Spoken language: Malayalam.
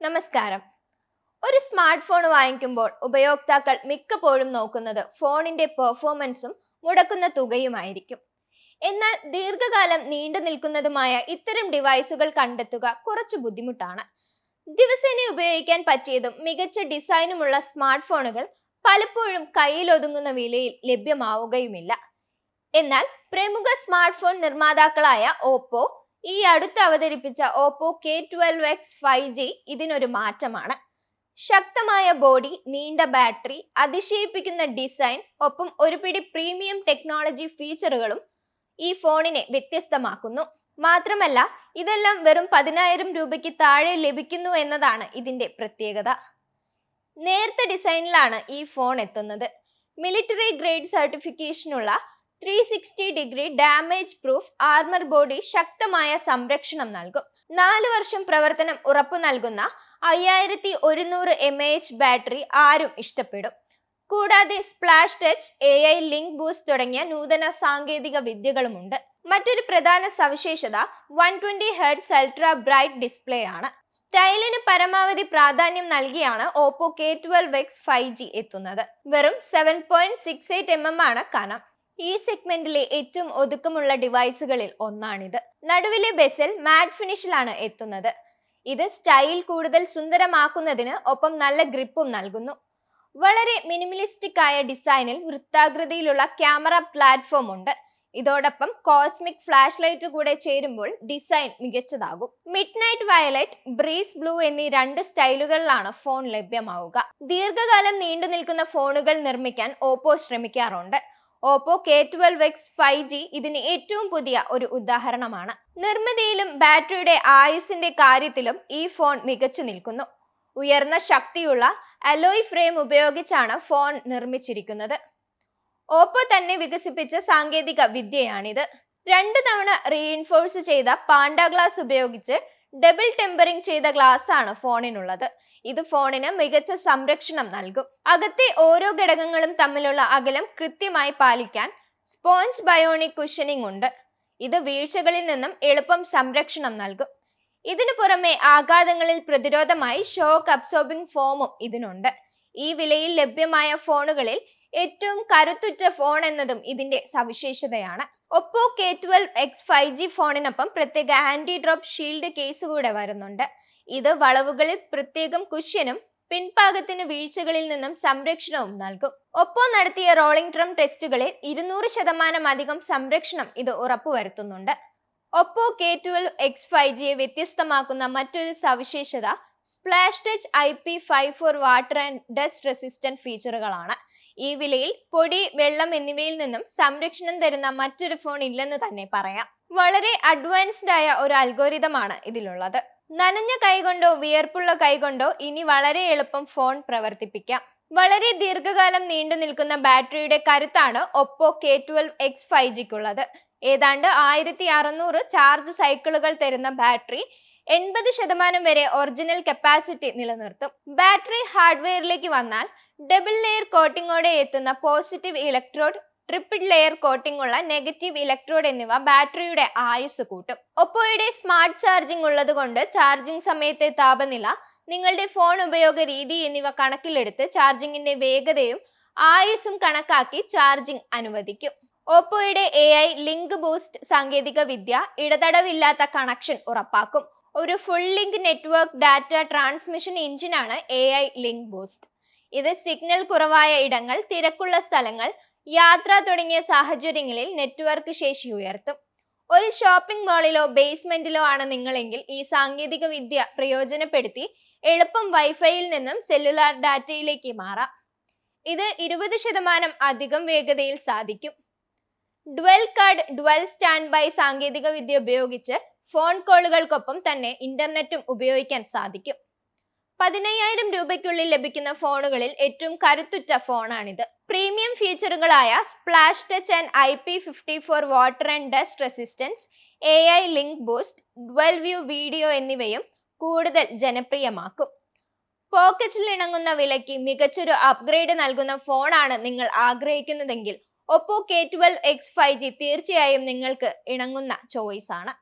നമസ്കാരം. ഒരു സ്മാർട്ട് ഫോൺ വാങ്ങിക്കുമ്പോൾ ഉപയോക്താക്കൾ മിക്കപ്പോഴും നോക്കുന്നത് ഫോണിന്റെ പെർഫോമൻസും മുടക്കുന്ന തുകയുമായിരിക്കും. എന്നാൽ ദീർഘകാലം നീണ്ടു നിൽക്കുന്നതുമായ ഇത്തരം ഡിവൈസുകൾ കണ്ടെത്തുക കുറച്ച് ബുദ്ധിമുട്ടാണ്. ദിവസേന ഉപയോഗിക്കാൻ പറ്റിയതും മികച്ച ഡിസൈനുമുള്ള സ്മാർട്ട് ഫോണുകൾ പലപ്പോഴും കയ്യിലൊതുങ്ങുന്ന വിലയിൽ ലഭ്യമാവുകയുമില്ല. എന്നാൽ പ്രമുഖ സ്മാർട്ട് ഫോൺ നിർമ്മാതാക്കളായ ഓപ്പോ ഈ അടുത്ത് അവതരിപ്പിച്ച Oppo K twelve X five G ഇതിനൊരു മാറ്റമാണ്. ശക്തമായ ബോഡി നീണ്ട ബാറ്ററി അതിശയിപ്പിക്കുന്ന ഡിസൈൻ ഒപ്പം ഒരു പിടി പ്രീമിയം ടെക്നോളജി ഫീച്ചറുകളും ഈ ഫോണിനെ വ്യത്യസ്തമാക്കുന്നു. മാത്രമല്ല ഇതെല്ലാം വെറും പതിനായിരം രൂപയ്ക്ക് താഴെ ലഭിക്കുന്നു എന്നതാണ് ഇതിന്റെ പ്രത്യേകത. നേർത്ത ഡിസൈനിലാണ് ഈ ഫോൺ എത്തുന്നത്. Military grade സർട്ടിഫിക്കേഷനുള്ള three sixty degree damage proof armour body ശക്തമായ സംരക്ഷണം നൽകും. നാല് വർഷം പ്രവർത്തനം ഉറപ്പു നൽകുന്ന അയ്യായിരത്തി ഒരുന്നൂറ് എം എ എച്ച് ബാറ്ററി ആരും ഇഷ്ടപ്പെടും. കൂടാതെ splash touch A I link boost തുടങ്ങിയ നൂതന സാങ്കേതിക വിദ്യകളുമുണ്ട്. മറ്റൊരു പ്രധാന സവിശേഷത one twenty hertz ultra bright display ആണ്. സ്റ്റൈലിന് പരമാവധി പ്രാധാന്യം നൽകിയാണ് Oppo K twelve X five G എത്തുന്നത്. വെറും seven point six eight M M ആണ് കനം. ഈ സെഗ്മെന്റിലെ ഏറ്റവും ഒതുക്കമുള്ള ഡിവൈസുകളിൽ ഒന്നാണിത്. നടുവിലെ ബെസൽ മാറ്റ് ഫിനിഷിലാണ് എത്തുന്നത്. ഇത് സ്റ്റൈൽ കൂടുതൽ സുന്ദരമാക്കുന്നതിന് ഒപ്പം നല്ല ഗ്രിപ്പും നൽകുന്നു. വളരെ മിനിമലിസ്റ്റിക് ആയ ഡിസൈനിൽ വൃത്താകൃതിയിലുള്ള ക്യാമറ പ്ലാറ്റ്ഫോം ഉണ്ട്. ഇതോടൊപ്പം കോസ്മിക് ഫ്ലാഷ് ലൈറ്റ് കൂടെ ചേരുമ്പോൾ ഡിസൈൻ മികച്ചതാകും. Midnight violet breeze blue എന്നീ രണ്ട് സ്റ്റൈലുകളിലാണ് ഫോൺ ലഭ്യമാവുക. ദീർഘകാലം നീണ്ടു നിൽക്കുന്ന ഫോണുകൾ നിർമ്മിക്കാൻ ഓപ്പോ ശ്രമിക്കാറുണ്ട്. Oppo K twelve X five G ഇതിന് ഏറ്റവും പുതിയ ഒരു ഉദാഹരണമാണ്. നിർമ്മിതിയിലും ബാറ്ററിയുടെ ആയുസിന്റെ കാര്യത്തിലും ഈ ഫോൺ മികച്ചു നിൽക്കുന്നു. ഉയർന്ന ശക്തിയുള്ള അലോയ് ഫ്രെയിം ഉപയോഗിച്ചാണ് ഫോൺ നിർമ്മിച്ചിരിക്കുന്നത്. ഓപ്പോ തന്നെ വികസിപ്പിച്ച സാങ്കേതിക വിദ്യയാണിത്. രണ്ടു തവണ റീഇൻഫോഴ്സ് ചെയ്ത പാണ്ട ഗ്ലാസ് ഉപയോഗിച്ച് ഡബിൾ ടെമ്പറിംഗ് ചെയ്ത ഗ്ലാസ് ആണ് ഫോണിനുള്ളത്. ഇത് ഫോണിന് മികച്ച സംരക്ഷണം നൽകും. അകത്തെ ഓരോ ഘടകങ്ങളും തമ്മിലുള്ള അകലം കൃത്യമായി പാലിക്കാൻ സ്പോഞ്ച് ബയോണിക് കുഷനിങ് ഉണ്ട്. ഇത് വീഴ്ചകളിൽ നിന്നും എളുപ്പം സംരക്ഷണം നൽകും. ഇതിനു പുറമെ ആഘാതങ്ങളിൽ പ്രതിരോധമായി ഷോക്ക് അബ്സോർബിംഗ് ഫോമും ഇതിനുണ്ട്. ഈ വിലയിൽ ലഭ്യമായ ഫോണുകളിൽ ഏറ്റവും കരുത്തുറ്റ ഫോൺ എന്നതും ഇതിന്റെ സവിശേഷതയാണ്. Oppo K twelve X five G ഫോണിനൊപ്പം പ്രത്യേക ആന്റി ഡ്രോപ്പ് ഷീൽഡ് കേസ് കൂടെ വരുന്നുണ്ട്. ഇത് വളവുകളിൽ പ്രത്യേകം കുഷ്യനും പിൻഭാഗത്തിന് വീഴ്ചകളിൽ നിന്നും സംരക്ഷണവും നൽകും. ഒപ്പോ നടത്തിയ റോളിംഗ് ട്രം ടെസ്റ്റുകളിൽ ഇരുന്നൂറ് ശതമാനം അധികം സംരക്ഷണം ഇത് ഉറപ്പുവരുത്തുന്നുണ്ട്. Oppo K twelve X five ജിയെ വ്യത്യസ്തമാക്കുന്ന മറ്റൊരു സവിശേഷത splash touch I P five four water and dust resistant ഫീച്ചറുകളാണ് ഈ വിലയിൽ പൊടി വെള്ളം എന്നിവയിൽ നിന്നും സംരക്ഷണം തരുന്ന മറ്റൊരു ഫോൺ ഇല്ലെന്ന് തന്നെ പറയാം. വളരെ അഡ്വാൻസ്ഡ് ആയ ഒരു അൽഗോരിതമാണ് ഇതിലുള്ളത്. നനഞ്ഞ കൈകൊണ്ടോ വിയർപ്പുള്ള കൈകൊണ്ടോ ഇനി വളരെ എളുപ്പം ഫോൺ പ്രവർത്തിപ്പിക്കാം. വളരെ ദീർഘകാലം നീണ്ടു നിൽക്കുന്ന ബാറ്ററിയുടെ കരുത്താണ് Oppo K twelve X five ജിക്കുള്ളത് ഏതാണ്ട് ആയിരത്തി അറുന്നൂറ് ചാർജ് സൈക്കിളുകൾ തരുന്ന ബാറ്ററി എൺപത് ശതമാനം വരെ ഒറിജിനൽ കപ്പാസിറ്റി നിലനിർത്തും. ബാറ്ററി ഹാർഡ്വെയറിലേക്ക് വന്നാൽ ഡബിൾ ലെയർ കോട്ടിങ്ങോടെ എത്തുന്ന positive electrode triple layer coating ഉള്ള നെഗറ്റീവ് ഇലക്ട്രോഡ് എന്നിവ ബാറ്ററിയുടെ ആയുസ് കൂട്ടും. ഒപ്പോയുടെ സ്മാർട്ട് ചാർജിംഗ് ഉള്ളതുകൊണ്ട് ചാർജിംഗ് സമയത്തെ താപനില നിങ്ങളുടെ ഫോൺ ഉപയോഗ രീതി എന്നിവ കണക്കിലെടുത്ത് ചാർജിങ്ങിന്റെ വേഗതയും ആയുസും കണക്കാക്കി ചാർജിംഗ് അനുവദിക്കും. ഓപ്പോയുടെ എ ഐ ലിങ്ക് ബൂസ്റ്റ് സാങ്കേതിക വിദ്യ ഇടതടവില്ലാത്ത കണക്ഷൻ ഉറപ്പാക്കും. ഒരു full link network data transmission എഞ്ചിനാണ് എ ഐ ലിങ്ക് ബൂസ്റ്റ് ഇത് സിഗ്നൽ കുറവായ ഇടങ്ങൾ തിരക്കുള്ള സ്ഥലങ്ങൾ യാത്ര തുടങ്ങിയ സാഹചര്യങ്ങളിൽ നെറ്റ്വർക്ക് ശേഷി ഉയർത്തും. ഒരു ഷോപ്പിംഗ് മാളിലോ ബേസ്മെന്റിലോ ആണ് നിങ്ങളെങ്കിൽ ഈ സാങ്കേതിക വിദ്യ പ്രയോജനപ്പെടുത്തി എളുപ്പം വൈഫൈയിൽ നിന്നും സെല്ലുലാർ ഡാറ്റയിലേക്ക് മാറാം. ഇത് ഇരുപത് ശതമാനം അധികം വേഗതയിൽ സാധിക്കും. Dual card dual standby സാങ്കേതിക വിദ്യ ഉപയോഗിച്ച് ഫോൺ കോളുകൾക്കൊപ്പം തന്നെ ഇന്റർനെറ്റും ഉപയോഗിക്കാൻ സാധിക്കും. പതിനയ്യായിരം രൂപയ്ക്കുള്ളിൽ ലഭിക്കുന്ന ഫോണുകളിൽ ഏറ്റവും കരുത്തുറ്റ ഫോണാണിത്. Premium ഫീച്ചറുകളായ splash touch and I P fifty four water and dust resistance A I link boost dual view video എന്നിവയും കൂടുതൽ ജനപ്രിയമാക്കും. പോക്കറ്റിൽ ഇണങ്ങുന്ന വിലയ്ക്ക് മികച്ചൊരു അപ്ഗ്രേഡ് നൽകുന്ന ഫോണാണ് നിങ്ങൾ ആഗ്രഹിക്കുന്നതെങ്കിൽ Oppo K twelve X five G തീർച്ചയായും നിങ്ങൾക്ക് ഇണങ്ങുന്ന ചോയ്സ് ആണ്.